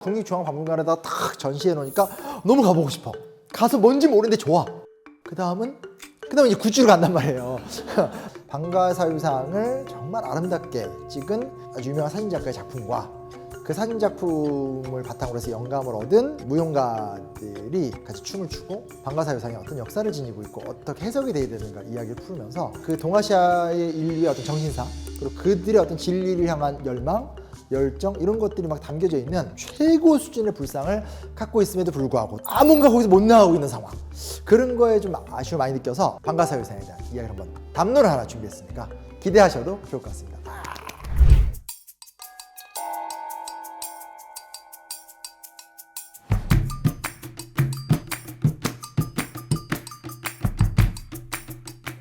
국립중앙박물관에다 탁 전시해 놓으니까 너무 가보고 싶어. 가서 뭔지 모르는데 좋아. 그 다음은 그 다음에 이제 굿즈로 간단 말이에요. 방가 사유상을 정말 아름답게 찍은 아주 유명한 사진 작가의 작품과 그 사진 작품을 바탕으로 해서 영감을 얻은 무용가들이 같이 춤을 추고 방가사유상이 어떤 역사를 지니고 있고 어떻게 해석이 돼야 되는가 이야기를 풀면서 그 동아시아의 인류의 어떤 정신사 그리고 그들의 어떤 진리를 향한 열망 열정 이런 것들이 막 담겨져 있는 최고 수준의 불상을 갖고 있음에도 불구하고 아 뭔가 거기서 못 나가고 있는 상황 그런 거에 좀 아쉬움을 많이 느껴서 방가사유상에 대한 이야기를 한번 담론을 하나 준비했으니까 기대하셔도 좋을 것 같습니다.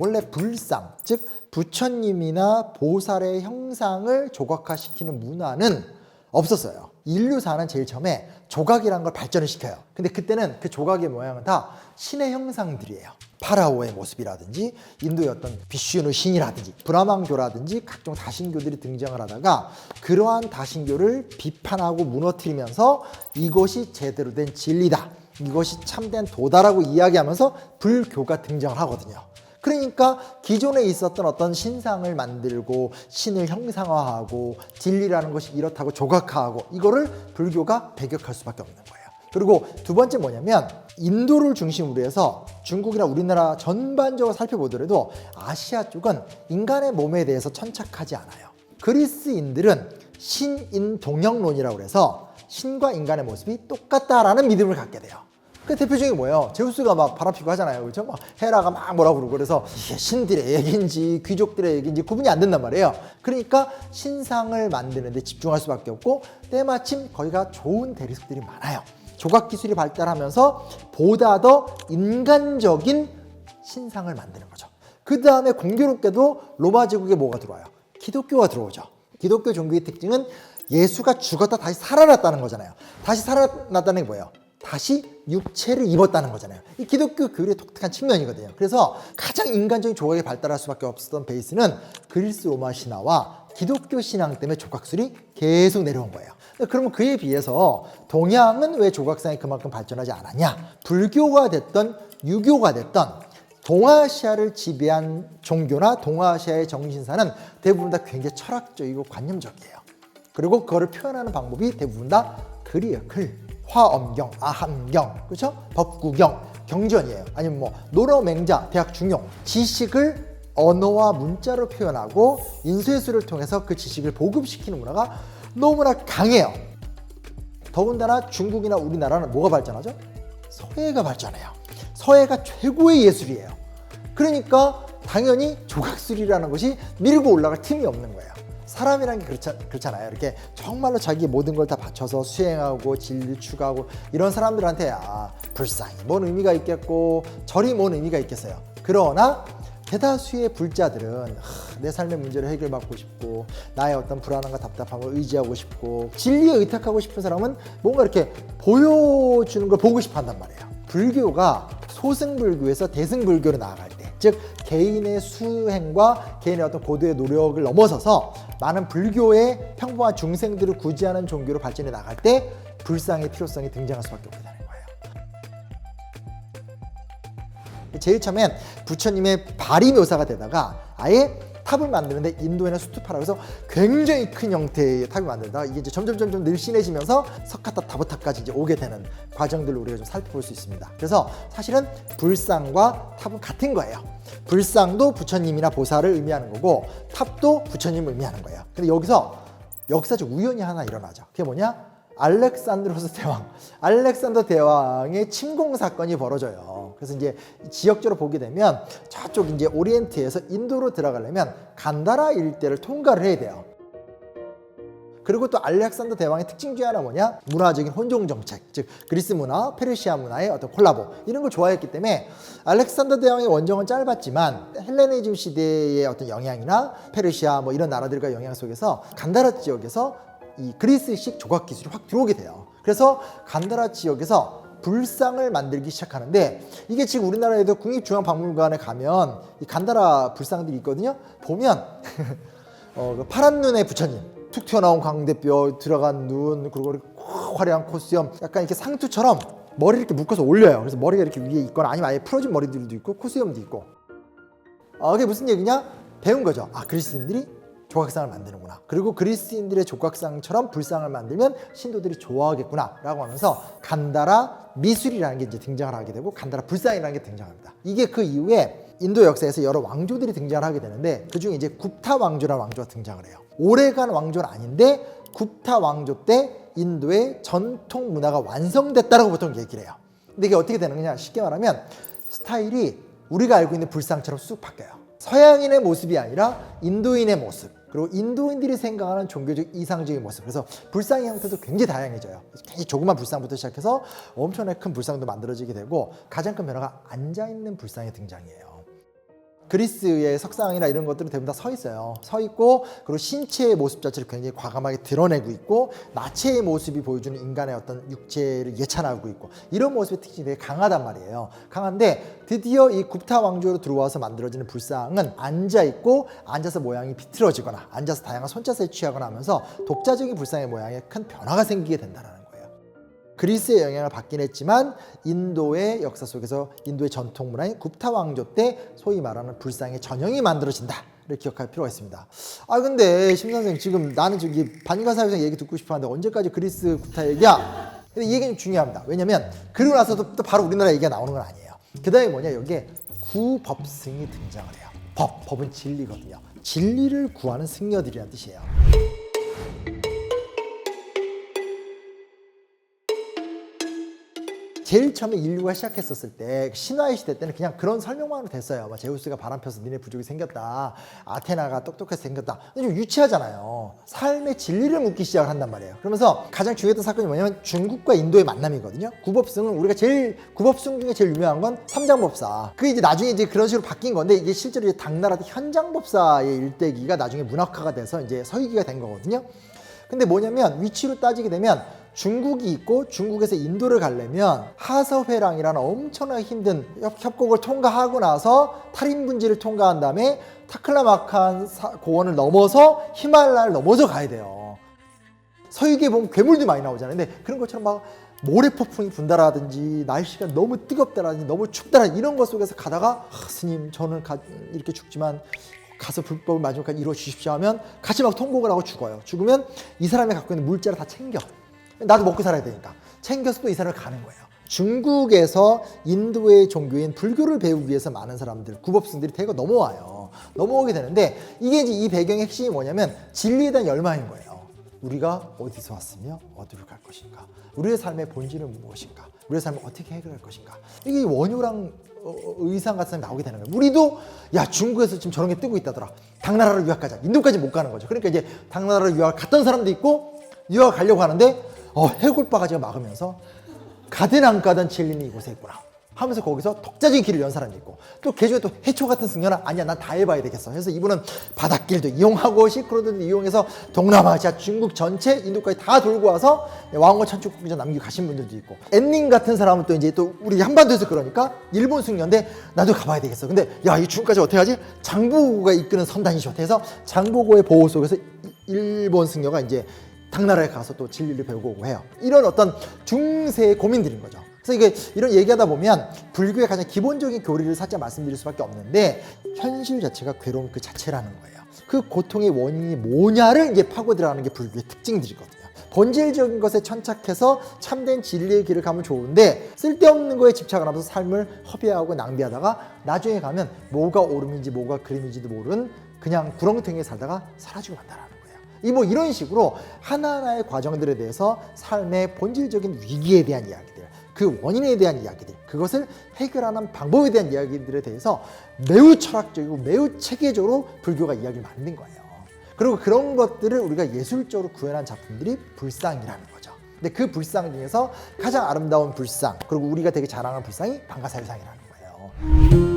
원래 불상, 즉 부처님이나 보살의 형상을 조각화시키는 문화는 없었어요. 인류사는 제일 처음에 조각이라는 걸 발전을 시켜요. 근데 그때는 그 조각의 모양은 다 신의 형상들이에요. 파라오의 모습이라든지 인도의 어떤 비슈누 신이라든지 브라망교라든지 각종 다신교들이 등장을 하다가 그러한 다신교를 비판하고 무너뜨리면서 이것이 제대로 된 진리다. 이것이 참된 도다라고 이야기하면서 불교가 등장을 하거든요. 그러니까 기존에 있었던 어떤 신상을 만들고 신을 형상화하고 진리라는 것이 이렇다고 조각화하고 이거를 불교가 배격할 수밖에 없는 거예요. 그리고 두 번째 뭐냐면 인도를 중심으로 해서 중국이나 우리나라 전반적으로 살펴보더라도 아시아 쪽은 인간의 몸에 대해서 천착하지 않아요. 그리스인들은 신인 동형론이라고 해서 신과 인간의 모습이 똑같다라는 믿음을 갖게 돼요. 그 대표적인 게 뭐예요? 제우스가 막 바람피고 하잖아요. 그렇죠? 막 헤라가 막 뭐라 그러고 그래서 이게 신들의 얘기인지 귀족들의 얘기인지 구분이 안 된단 말이에요. 그러니까 신상을 만드는데 집중할 수밖에 없고 때마침 거기가 좋은 대리석들이 많아요. 조각 기술이 발달하면서 보다 더 인간적인 신상을 만드는 거죠. 그 다음에 공교롭게도 로마 제국에 뭐가 들어와요? 기독교가 들어오죠. 기독교 종교의 특징은 예수가 죽었다 다시 살아났다는 거잖아요. 다시 살아났다는 게 뭐예요? 다시 육체를 입었다는 거잖아요. 이 기독교 교리의 독특한 측면이거든요. 그래서 가장 인간적인 조각이 발달할 수밖에 없었던 베이스는 그리스 로마 신화와 기독교 신앙 때문에 조각술이 계속 내려온 거예요. 그러면 그에 비해서 동양은 왜 조각상이 그만큼 발전하지 않았냐? 불교가 됐던 유교가 됐던 동아시아를 지배한 종교나 동아시아의 정신사는 대부분 다 굉장히 철학적이고 관념적이에요. 그리고 그거를 표현하는 방법이 대부분 다 글이에요. 글. 화엄경, 아함경, 그렇죠? 법구경, 경전이에요. 아니면 뭐 노러맹자, 대학 중용, 지식을 언어와 문자로 표현하고 인쇄술을 통해서 그 지식을 보급시키는 문화가 너무나 강해요. 더군다나 중국이나 우리나라는 뭐가 발전하죠? 서예가 발전해요. 서예가 최고의 예술이에요. 그러니까 당연히 조각술이라는 것이 밀고 올라갈 틈이 없는 거예요. 사람이라는 게 그렇자, 그렇잖아요. 이렇게 정말로 자기 모든 걸 다 바쳐서 수행하고 진리를 추구하고 이런 사람들한테 아, 불상이 뭔 의미가 있겠고 절이 뭔 의미가 있겠어요. 그러나 대다수의 불자들은 하, 내 삶의 문제를 해결받고 싶고 나의 어떤 불안함과 답답함을 의지하고 싶고 진리에 의탁하고 싶은 사람은 뭔가 이렇게 보여주는 걸 보고 싶어 한단 말이에요. 불교가 소승불교에서 대승불교로 나아갈 때, 즉 개인의 수행과 개인의 어떤 고도의 노력을 넘어서서 많은 불교의 평범한 중생들을 구제하는 종교로 발전해 나갈 때 불상의 필요성이 등장할 수밖에 없게 되는 거예요. 제일 처음엔 부처님의 발이 묘사가 되다가 아예 탑을 만드는데 인도에는 수투파라고 해서 굉장히 큰 형태의 탑을 만들다가 이게 이제 점점 점점 늘씬해지면서 석가타 타보탑까지 이제 오게 되는 과정들을 우리가 좀 살펴볼 수 있습니다. 그래서 사실은 불상과 탑은 같은 거예요. 불상도 부처님이나 보살을 의미하는 거고 탑도 부처님을 의미하는 거예요. 근데 여기서 역사적 우연이 하나 일어나죠. 그게 뭐냐? 알렉산드로스 대왕, 알렉산더 대왕의 침공 사건이 벌어져요. 그래서 이제 지역적으로 보게 되면 저쪽 이제 오리엔트에서 인도로 들어가려면 간다라 일대를 통과를 해야 돼요. 그리고 또 알렉산더 대왕의 특징 중에 하나 뭐냐? 문화적인 혼종 정책, 즉 그리스 문화, 페르시아 문화의 어떤 콜라보 이런 걸 좋아했기 때문에 알렉산더 대왕의 원정은 짧았지만 헬레니즘 시대의 어떤 영향이나 페르시아 뭐 이런 나라들과 영향 속에서 간다라 지역에서 이 그리스식 조각 기술이 확 들어오게 돼요. 그래서 간다라 지역에서 불상을 만들기 시작하는데 이게 지금 우리나라에도 국립중앙박물관에 가면 이 간다라 불상들이 있거든요. 보면 어, 그 파란 눈의 부처님, 툭 튀어나온 광대뼈, 들어간 눈, 그리고 화려한 코수염, 약간 이렇게 상투처럼 머리를 이렇게 묶어서 올려요. 그래서 머리가 이렇게 위에 있거나 아니면 아예 풀어진 머리들도 있고 코수염도 있고. 어, 그게 무슨 얘기냐? 배운 거죠. 아, 그리스인들이 조각상을 만드는구나. 그리고 그리스인들의 조각상처럼 불상을 만들면 신도들이 좋아하겠구나. 라고 하면서 간다라 미술이라는 게 이제 등장을 하게 되고 간다라 불상이라는 게 등장합니다. 이게 그 이후에 인도 역사에서 여러 왕조들이 등장을 하게 되는데 그 중에 이제 굽타 왕조라는 왕조가 등장을 해요. 오래간 왕조는 아닌데 굽타 왕조 때 인도의 전통 문화가 완성됐다라고 보통 얘기를 해요. 근데 이게 어떻게 되는 거냐? 쉽게 말하면 스타일이 우리가 알고 있는 불상처럼 쑥 바뀌어요. 서양인의 모습이 아니라 인도인의 모습. 그리고 인도인들이 생각하는 종교적 이상적인 모습. 그래서 불상의 형태도 굉장히 다양해져요. 굉장히 조그만 불상부터 시작해서 엄청나게 큰 불상도 만들어지게 되고 가장 큰 변화가 앉아있는 불상의 등장이에요. 그리스의 석상이나 이런 것들은 대부분 다 서 있어요. 서 있고 그리고 신체의 모습 자체를 굉장히 과감하게 드러내고 있고 나체의 모습이 보여주는 인간의 어떤 육체를 예찬하고 있고 이런 모습의 특징이 되게 강하단 말이에요. 강한데 드디어 이 굽타 왕조로 들어와서 만들어지는 불상은 앉아 있고 앉아서 모양이 비틀어지거나 앉아서 다양한 손자세에 취하거나 하면서 독자적인 불상의 모양에 큰 변화가 생기게 된다는. 그리스의 영향을 받긴 했지만 인도의 역사 속에서 인도의 전통 문화인 굽타 왕조 때 소위 말하는 불상의 전형이 만들어진다. 를 기억할 필요가 있습니다. 아 근데 심 선생 지금 나는 저기 반인간 사회상 얘기 듣고 싶었는데 언제까지 그리스 굽타 얘기야? 근데 이 얘기는 중요합니다. 왜냐면 그러고 나서도 또 바로 우리나라 얘기가 나오는 건 아니에요. 그 다음에 뭐냐 여기에 구법승이 등장을 해요. 법, 법은 진리거든요. 진리를 구하는 승려들이라는 뜻이에요. 제일 처음에 인류가 시작했었을 때 신화의 시대 때는 그냥 그런 설명만으로 됐어요. 막 제우스가 바람 펴서 니네 부족이 생겼다. 아테나가 똑똑해서 생겼다. 좀 유치하잖아요. 삶의 진리를 묻기 시작을 한단 말이에요. 그러면서 가장 중요했던 사건이 뭐냐면 중국과 인도의 만남이거든요. 구법승은 우리가 제일 구법승 중에 제일 유명한 건 삼장법사. 그게 이제 나중에 이제 그런 식으로 바뀐 건데 이게 실제로 이제 당나라 현장법사의 일대기가 나중에 문학화가 돼서 이제 서기가 된 거거든요. 근데 뭐냐면 위치로 따지게 되면 중국이 있고 중국에서 인도를 가려면 하서회랑이라는 엄청나게 힘든 협- 협곡을 통과하고 나서 탈인분지를 통과한 다음에 타클라마칸 사- 고원을 넘어서 히말라야를 넘어서 가야 돼요. 서유기에 보면 괴물도 많이 나오잖아요. 근데 그런 것처럼 막 모래 폭풍이 분다라든지 날씨가 너무 뜨겁다라든지 너무 춥다라든지 이런 것 속에서 가다가 아, 스님 저는 가- 이렇게 죽지만 가서 불법을 마지막까지 이루어 주십시오 하면 같이 막 통곡을 하고 죽어요. 죽으면 이 사람이 갖고 있는 물자를 다 챙겨. 나도 먹고 살아야 되니까. 챙겨서 또 이 사람을 가는 거예요. 중국에서 인도의 종교인 불교를 배우기 위해서 많은 사람들, 구법승들이 대거 넘어와요. 넘어오게 되는데 이게 이제 이 배경의 핵심이 뭐냐면 진리에 대한 열망인 거예요. 우리가 어디서 왔으며 어디로 갈 것인가? 우리의 삶의 본질은 무엇인가? 우리의 삶을 어떻게 해결할 것인가? 이게 원효랑 어, 의상 같은 사람이 나오게 되는 거예요. 우리도 야 중국에서 지금 저런 게 뜨고 있다더라. 당나라로 유학 가자. 인도까지 못 가는 거죠. 그러니까 이제 당나라로 유학 갔던 사람도 있고 유학 가려고 하는데 어, 해골바가지가 막으면서 가든 안 가든 진리는 이곳에 있구나. 하면서 거기서 독자적인 길을 연 사람이 있고 또 개중에 또 해초 같은 승려는 아니야 난 다 해봐야 되겠어 그래서 이분은 바닷길도 이용하고 시크로드도 이용해서 동남아시아 중국 전체 인도까지 다 돌고 와서 왕호 천축국전 남기고 가신 분들도 있고 앤닝 같은 사람은 또 이제 또 우리 한반도에서 그러니까 일본 승려인데 나도 가봐야 되겠어 근데 야 이 중국까지 어떻게 하지 장보고가 이끄는 선단이 좋대 해서 장보고의 보호 속에서 이- 일본 승려가 이제 당나라에 가서 또 진리를 배우고 오고 해요. 이런 어떤 중세의 고민들인 거죠. 그래서 이게 이런 얘기하다 보면 불교의 가장 기본적인 교리를 살짝 말씀드릴 수밖에 없는데 현실 자체가 괴로움 그 자체라는 거예요. 그 고통의 원인이 뭐냐를 이제 파고 들어가는 게 불교의 특징들이거든요. 본질적인 것에 천착해서 참된 진리의 길을 가면 좋은데 쓸데없는 거에 집착을 하면서 삶을 허비하고 낭비하다가 나중에 가면 뭐가 옳음인지 뭐가 그림인지도 모르는 그냥 구렁텅이에 살다가 사라지고 만다라는 거예요. 이 뭐 이런 식으로 하나하나의 과정들에 대해서 삶의 본질적인 위기에 대한 이야기들, 그 원인에 대한 이야기들, 그것을 해결하는 방법에 대한 이야기들에 대해서 매우 철학적이고 매우 체계적으로 불교가 이야기를 만든 거예요. 그리고 그런 것들을 우리가 예술적으로 구현한 작품들이 불상이라는 거죠. 근데 그 불상 중에서 가장 아름다운 불상, 그리고 우리가 되게 자랑하는 불상이 방가사유상이라는 거예요.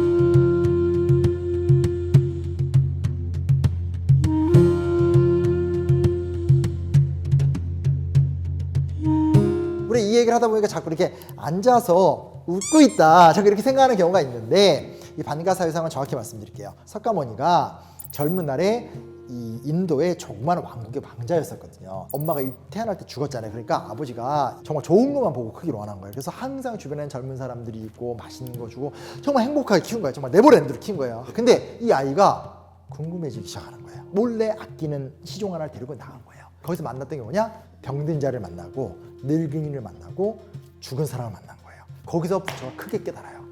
하다 보니까 자꾸 이렇게 앉아서 웃고 있다. 자꾸 이렇게 생각하는 경우가 있는데 이 반가사유상은 정확히 말씀드릴게요. 석가모니가 젊은 날에 이 인도의 조그마한 왕국의 왕자였었거든요. 엄마가 이- 태어날 때 죽었잖아요. 그러니까 아버지가 정말 좋은 것만 보고 크기로 원한 거예요. 그래서 항상 주변에는 젊은 사람들이 있고 맛있는 거 주고 정말 행복하게 키운 거예요. 정말 네버랜드로 키운 거예요. 근데 이 아이가 궁금해지기 시작하는 거예요. 몰래 아끼는 시종 하나를 데리고 나간 거예요. 거기서 만났던 게 뭐냐? 병든 자를 만나고 늙은이를 만나고 죽은 사람을 만난 거예요. 거기서 부처가 크게 깨달아요.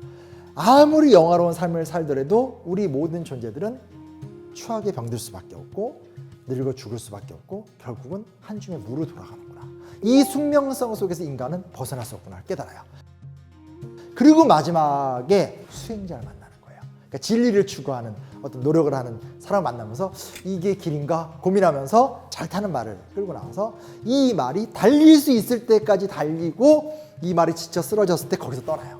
아무리 영화로운 삶을 살더라도 우리 모든 존재들은 추하게 병들 수밖에 없고 늙어 죽을 수밖에 없고 결국은 한 줌의 물로 돌아가는구나. 이 숙명성 속에서 인간은 벗어날 수 없구나 깨달아요. 그리고 마지막에 수행자를 만나는 거예요. 그러니까 진리를 추구하는 어떤 노력을 하는 사람을 만나면서 이게 길인가 고민하면서 잘 타는 말을 끌고 나와서 이 말이 달릴 수 있을 때까지 달리고 이 말이 지쳐 쓰러졌을 때 거기서 떠나요.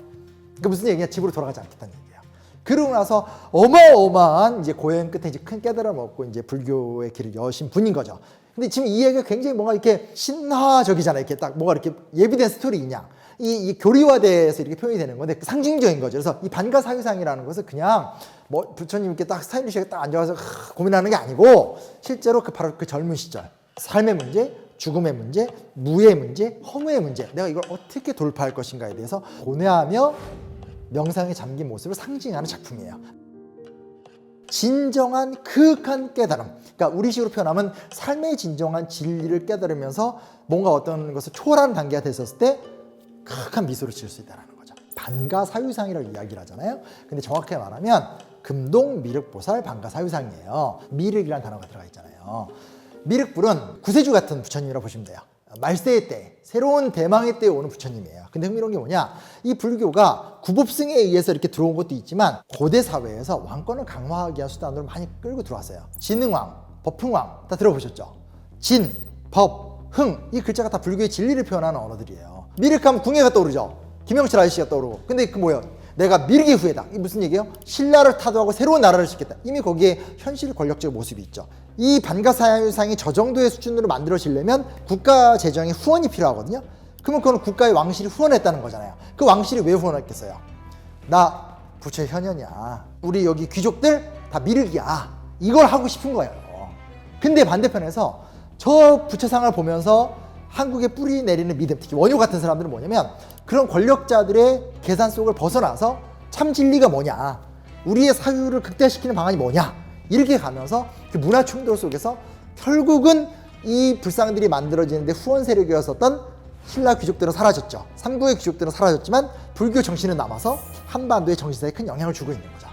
그 무슨 얘기냐? 집으로 돌아가지 않겠다는 얘기예요. 그러고 나서 어마어마한 이제 고행 끝에 이제 큰 깨달음을 얻고 이제 불교의 길을 여신 분인 거죠. 근데 지금 이 얘기가 굉장히 뭔가 이렇게 신화적이잖아요. 이렇게 딱 뭐가 이렇게 예비된 스토리이냐. 이, 이 교리화돼서 이렇게 표현이 되는 건데 상징적인 거죠. 그래서 이 반가 사유상이라는 것은 그냥 뭐 부처님 이렇게 딱 스타일리시하게 딱 앉아서 하, 고민하는 게 아니고 실제로 그 바로 그 젊은 시절 삶의 문제, 죽음의 문제, 무의 문제, 허무의 문제 내가 이걸 어떻게 돌파할 것인가에 대해서 고뇌하며 명상에 잠긴 모습을 상징하는 작품이에요. 진정한 그윽한 깨달음. 그러니까 우리식으로 표현하면 삶의 진정한 진리를 깨달으면서 뭔가 어떤 것을 초월하는 단계가 됐었을 때 크한 미소를 지을 수 있다는 거죠. 반가 사유상이라고 이야기를 하잖아요. 근데 정확하게 말하면 금동 미륵보살 반가사유상이에요. 미륵이라는 단어가 들어가 있잖아요. 미륵불은 구세주 같은 부처님이라고 보시면 돼요. 말세의 때, 새로운 대망의 때에 오는 부처님이에요. 근데 흥미로운 게 뭐냐? 이 불교가 구법승에 의해서 이렇게 들어온 것도 있지만 고대 사회에서 왕권을 강화하기 위한 수단으로 많이 끌고 들어왔어요. 진흥왕, 법흥왕 다 들어보셨죠? 진, 법, 흥 이 글자가 다 불교의 진리를 표현하는 언어들이에요. 미륵하면 궁예가 떠오르죠. 김영철 아저씨가 떠오르고. 근데 그 뭐예요? 내가 미륵의 후예다. 이게 무슨 얘기예요? 신라를 타도하고 새로운 나라를 짓겠다. 이미 거기에 현실 권력적 모습이 있죠. 이 반가사유상이 저 정도의 수준으로 만들어지려면 국가 재정의 후원이 필요하거든요. 그러면 그건 국가의 왕실이 후원했다는 거잖아요. 그 왕실이 왜 후원했겠어요? 나 부처의 현현이야. 우리 여기 귀족들 다 미륵이야. 이걸 하고 싶은 거예요. 근데 반대편에서 저 부처상을 보면서 한국에 뿌리 내리는 믿음, 특히 원효 같은 사람들은 뭐냐면 그런 권력자들의 계산 속을 벗어나서 참 진리가 뭐냐, 우리의 사유를 극대화시키는 방안이 뭐냐, 이렇게 가면서 그 문화 충돌 속에서 결국은 이 불상들이 만들어지는데 후원 세력이었었던 신라 귀족들은 사라졌죠. 삼국의 귀족들은 사라졌지만 불교 정신은 남아서 한반도의 정신사에 큰 영향을 주고 있는 거죠.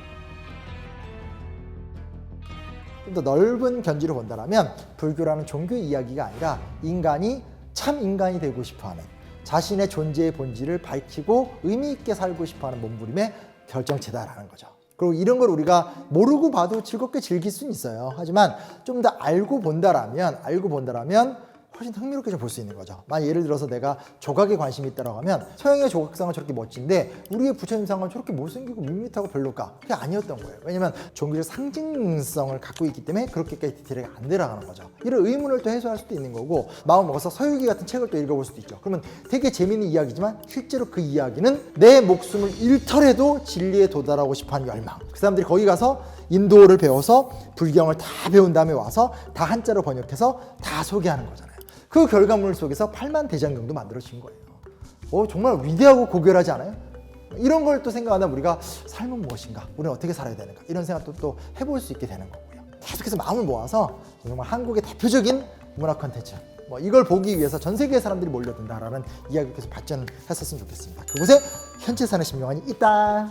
좀 더 넓은 견지로 본다면 불교라는 종교 이야기가 아니라 인간이 참 인간이 되고 싶어하는 자신의 존재의 본질을 밝히고 의미 있게 살고 싶어하는 몸부림의 결정체다라는 거죠. 그리고 이런 걸 우리가 모르고 봐도 즐겁게 즐길 수는 있어요. 하지만 좀 더 알고 본다라면 알고 본다라면 훨씬 더 흥미롭게 좀볼수 있는 거죠. 만약 예를 들어서 내가 조각에 관심이 있다고 하면 서양의 조각상은 저렇게 멋진데 우리의 부처님상은 저렇게 못생기고 밋밋하고 별로까? 그게 아니었던 거예요. 왜냐면 종교적 상징성을 갖고 있기 때문에 그렇게까지 디테일하게 안 들어가는 거죠. 이런 의문을 또 해소할 수도 있는 거고 마음 먹어서 서유기 같은 책을 또 읽어볼 수도 있죠. 그러면 되게 재밌는 이야기지만 실제로 그 이야기는 내 목숨을 잃더라도 진리에 도달하고 싶어하는 열망. 그 사람들이 거기 가서 인도를 배워서 불경을 다 배운 다음에 와서 다 한자로 번역해서 다 소개하는 거잖아요. 그 결과물 속에서 8만 대장경도 만들어진 거예요. 어, 정말 위대하고 고결하지 않아요? 이런 걸 또 생각하다 우리가 삶은 무엇인가? 우리는 어떻게 살아야 되는가? 이런 생각도 또 해볼 수 있게 되는 거고요. 계속해서 마음을 모아서 정말 한국의 대표적인 문화 콘텐츠 뭐 이걸 보기 위해서 전 세계 사람들이 몰려든다라는 이야기 계속 발전했었으면 좋겠습니다. 그곳에 현재 사는 신명환이 있다.